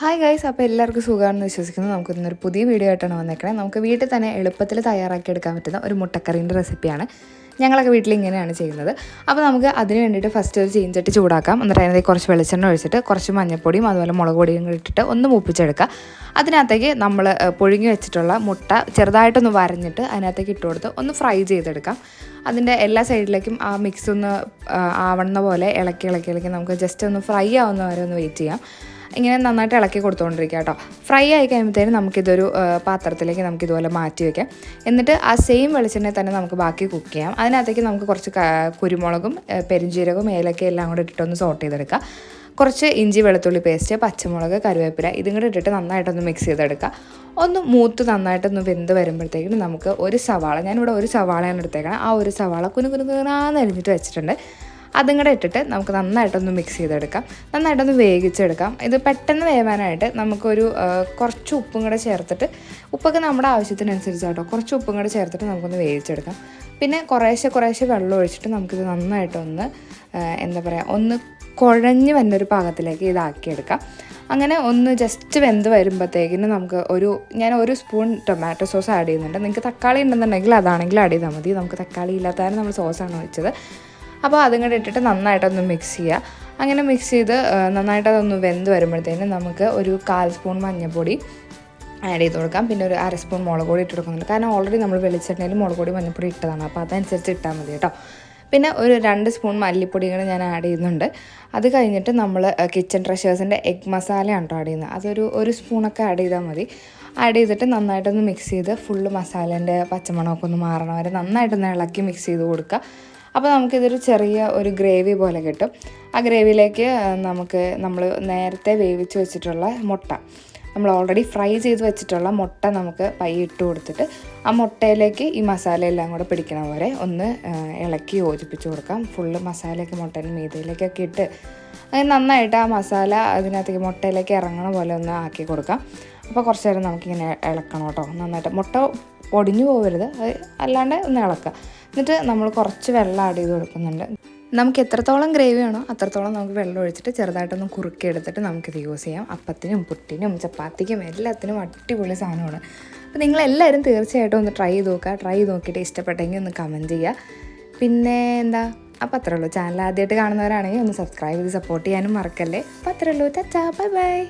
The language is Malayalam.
ഹായ് ഗൈസ് അപ്പോൾ എല്ലാവർക്കും സുഖമാണെന്ന് വിശ്വസിക്കുന്നു. നമുക്ക് ഇന്നൊരു പുതിയ വീഡിയോ ആയിട്ടാണ് വന്നേക്കണേ. നമുക്ക് വീട്ടിൽ തന്നെ എളുപ്പത്തിൽ തയ്യാറാക്കി എടുക്കാൻ പറ്റുന്ന ഒരു മുട്ടക്കറീന്റെ റെസിപ്പിയാണ്. ഞങ്ങളൊക്കെ വീട്ടിൽ ഇങ്ങനെയാണ് ചെയ്യുന്നത്. അപ്പോൾ നമുക്ക് അതിന് വേണ്ടിയിട്ട് ഫസ്റ്റ് ഒരു ചീഞ്ചട്ടി ചൂടാക്കാം. എന്നിട്ട് അതിനകത്ത് കുറച്ച് വെളിച്ചെണ്ണ ഒഴിച്ചിട്ട് കുറച്ച് മഞ്ഞപ്പൊടിയും അതുപോലെ മുളക് പൊടിയും ഇട്ടിട്ട് ഒന്ന് മൂപ്പിച്ചെടുക്കുക അതിനകത്തേക്ക് നമ്മൾ പുഴുങ്ങി വെച്ചിട്ടുള്ള മുട്ട ചെറുതായിട്ടൊന്ന് വരഞ്ഞിട്ട് അതിനകത്തേക്ക് ഇട്ട് കൊടുത്ത് ഒന്ന് ഫ്രൈ ചെയ്തെടുക്കാം. അതിന്റെ എല്ലാ സൈഡിലേക്കും ആ മിക്സ് ഒന്ന് ആവണ പോലെ ഇളക്കി ഇളക്കി ഇളക്കി നമുക്ക് ജസ്റ്റ് ഒന്ന് ഫ്രൈ ആവുന്ന വരെ ഒന്ന് വെയിറ്റ് ചെയ്യാം. ഇങ്ങനെ നന്നായിട്ട് ഇളക്കി കൊടുത്തുകൊണ്ടിരിക്കുക കേട്ടോ. ഫ്രൈ ആയി കഴിയുമ്പോഴത്തേനും നമുക്കിതൊരു പാത്രത്തിലേക്ക് നമുക്ക് ഇതുപോലെ മാറ്റി വയ്ക്കാം എന്നിട്ട് ആ സെയിം വെളിച്ചെണ്ണയിൽ തന്നെ നമുക്ക് ബാക്കി കുക്ക് ചെയ്യാം. അതിനകത്തേക്ക് നമുക്ക് കുറച്ച് കുരുമുളകും പെരിഞ്ചീരകവും ഏലക്കയും എല്ലാം കൂടെ ഇട്ടിട്ടൊന്ന് സോട്ട് ചെയ്തെടുക്കുക കുറച്ച് ഇഞ്ചി വെളുത്തുള്ളി പേസ്റ്റ് പച്ചമുളക് കറിവേപ്പില ഇതും കൂടെ ഇട്ടിട്ട് നന്നായിട്ടൊന്ന് മിക്സ് ചെയ്തെടുക്കുക ഒന്ന് മൂത്ത് നന്നായിട്ടൊന്ന് വെന്ത് വരുമ്പോഴത്തേക്കും നമുക്ക് ഒരു സവാള ഞാനിവിടെ ഒരു സവാളയാണ് എടുത്തേക്കണം. ആ ഒരു സവാള കുനു കുനു കുനാന്ന് എരിഞ്ഞിട്ട് വെച്ചിട്ടുണ്ട്. അതും കൂടെ ഇട്ടിട്ട് നമുക്ക് നന്നായിട്ടൊന്ന് മിക്സ് ചെയ്തെടുക്കാം. നന്നായിട്ടൊന്ന് വേവിച്ചെടുക്കാം. ഇത് പെട്ടെന്ന് വേവാനായിട്ട് നമുക്കൊരു കുറച്ച് ഉപ്പും കൂടെ ചേർത്തിട്ട് ഉപ്പൊക്കെ നമ്മുടെ ആവശ്യത്തിനനുസരിച്ച് കേട്ടോ കുറച്ച് ഉപ്പും കൂടെ ചേർത്തിട്ട് നമുക്കൊന്ന് വേവിച്ചെടുക്കാം. പിന്നെ കുറേശ്ശെ കുറേശ്ശെ വെള്ളം ഒഴിച്ചിട്ട് നമുക്കിത് നന്നായിട്ടൊന്ന് എന്താ പറയുക ഒന്ന് കുഴഞ്ഞ് വരുന്നൊരു പാകത്തിലേക്ക് ഇതാക്കിയെടുക്കാം. അങ്ങനെ ഒന്ന് ജസ്റ്റ് വെന്ത് വരുമ്പോഴത്തേക്കിന് നമുക്ക് ഒരു ഞാൻ ഒരു സ്പൂൺ ടൊമാറ്റോ സോസ് ആഡ് ചെയ്യുന്നുണ്ട്. നിങ്ങൾക്ക് തക്കാളി ഉണ്ടെന്നുണ്ടെങ്കിൽ അതാണെങ്കിൽ ആഡ് ചെയ്താൽ മതി. നമുക്ക് തക്കാളി ഇല്ലാത്തതാണ് നമ്മൾ സോസാണ് ഒഴിച്ചത്. അപ്പോൾ അതും കൂടെ ഇട്ടിട്ട് നന്നായിട്ടൊന്ന് മിക്സ് ചെയ്യുക. അങ്ങനെ മിക്സ് ചെയ്ത് നന്നായിട്ട് അതൊന്ന് വെന്ത് വരുമ്പോഴത്തേനും നമുക്ക് ഒരു കാൽ സ്പൂൺ മഞ്ഞൾപ്പൊടി ആഡ് ചെയ്ത് കൊടുക്കാം. പിന്നെ ഒരു അര സ്പൂൺ മുളക് പൊടി ഇട്ട് കൊടുക്കുന്നുണ്ട്. കാരണം ഓൾറെഡി നമ്മൾ വെളിച്ചെണ്ണയിൽ മുളക് പൊടി മഞ്ഞൾപ്പൊടി ഇട്ടതാണ്. അപ്പോൾ അതനുസരിച്ച് ഇട്ടാൽ മതി കേട്ടോ. പിന്നെ ഒരു രണ്ട് സ്പൂൺ മല്ലിപ്പൊടി കൂടെ ഞാൻ ആഡ് ചെയ്യുന്നുണ്ട്. അത് കഴിഞ്ഞിട്ട് നമ്മൾ കിച്ചൺ ട്രഷേഴ്സിന്റെ എഗ് മസാലയാണ് കേട്ടോ ആഡ് ചെയ്യുന്നത്. അതൊരു ഒരു സ്പൂണൊക്കെ ആഡ് ചെയ്താൽ മതി. ആഡ് ചെയ്തിട്ട് നന്നായിട്ടൊന്ന് മിക്സ് ചെയ്ത് ഫുള്ള് മസാലേന്റെ പച്ചമണമൊക്കെ ഒന്ന് മാറണം വരെ നന്നായിട്ടൊന്ന് ഇളക്കി മിക്സ് ചെയ്ത് കൊടുക്കുക. അപ്പോൾ നമുക്കിതൊരു ചെറിയ ഒരു ഗ്രേവി പോലെ കിട്ടും. ആ ഗ്രേവിയിലേക്ക് നമുക്ക് നമ്മൾ നേരത്തെ വേവിച്ച് വെച്ചിട്ടുള്ള മുട്ട. നമ്മൾ ഓൾറെഡി ഫ്രൈ ചെയ്ത് വെച്ചിട്ടുള്ള മുട്ട നമുക്ക് പൈ ഇട്ട് കൊടുത്തിട്ട് ആ മുട്ടയിലേക്ക് ഈ മസാല എല്ലാം കൂടെ പിടിക്കണ പോലെ ഒന്ന് ഇളക്കി യോജിപ്പിച്ച് കൊടുക്കാം. ഫുള്ള് മസാലയൊക്കെ മുട്ടേന്റെ മീതയിലേക്കൊക്കെ ഇട്ട് അങ്ങനെ നന്നായിട്ട് ആ മസാല അതിനകത്തേക്ക് മുട്ടയിലേക്ക് ഇറങ്ങണ പോലെ ഒന്ന് ആക്കി കൊടുക്കാം. അപ്പോൾ കുറച്ച് നേരം നമുക്കിങ്ങനെ ഇളക്കണം കേട്ടോ. നന്നായിട്ട് മുട്ട ഒടിഞ്ഞു പോകരുത് അത് അല്ലാണ്ട് ഒന്ന് ഇളക്കുക. എന്നിട്ട് നമ്മൾ കുറച്ച് വെള്ളം ആഡ് ചെയ്ത് കൊടുക്കുന്നുണ്ട്. നമുക്ക് എത്രത്തോളം ഗ്രേവി വേണോ അത്രത്തോളം നമുക്ക് വെള്ളം ഒഴിച്ചിട്ട് ചെറുതായിട്ടൊന്ന് കുറുക്കി എടുത്തിട്ട് നമുക്കിത് യൂസ് ചെയ്യാം. അപ്പത്തിനും പുട്ടിനും ചപ്പാത്തിക്കും എല്ലാത്തിനും അടിപൊളി സാധനമാണ്. അപ്പോൾ നിങ്ങളെല്ലാവരും തീർച്ചയായിട്ടും ഒന്ന് ട്രൈ ചെയ്ത് നോക്കുക. ട്രൈ ചെയ്ത് നോക്കിയിട്ട് ഇഷ്ടപ്പെട്ടെങ്കിൽ ഒന്ന് കമന്റ് ചെയ്യുക. പിന്നെ എന്താ? അപ്പോൾ അത്രേ ഉള്ളൂ. ചാനൽ ആദ്യമായിട്ട് കാണുന്നവരാണെങ്കിൽ ഒന്ന് സബ്സ്ക്രൈബ് ചെയ്ത് സപ്പോർട്ട് ചെയ്യാനും മറക്കല്ലേ. അപ്പോൾ അത്രേ ഉള്ളൂ. ചാ ബൈ ബൈ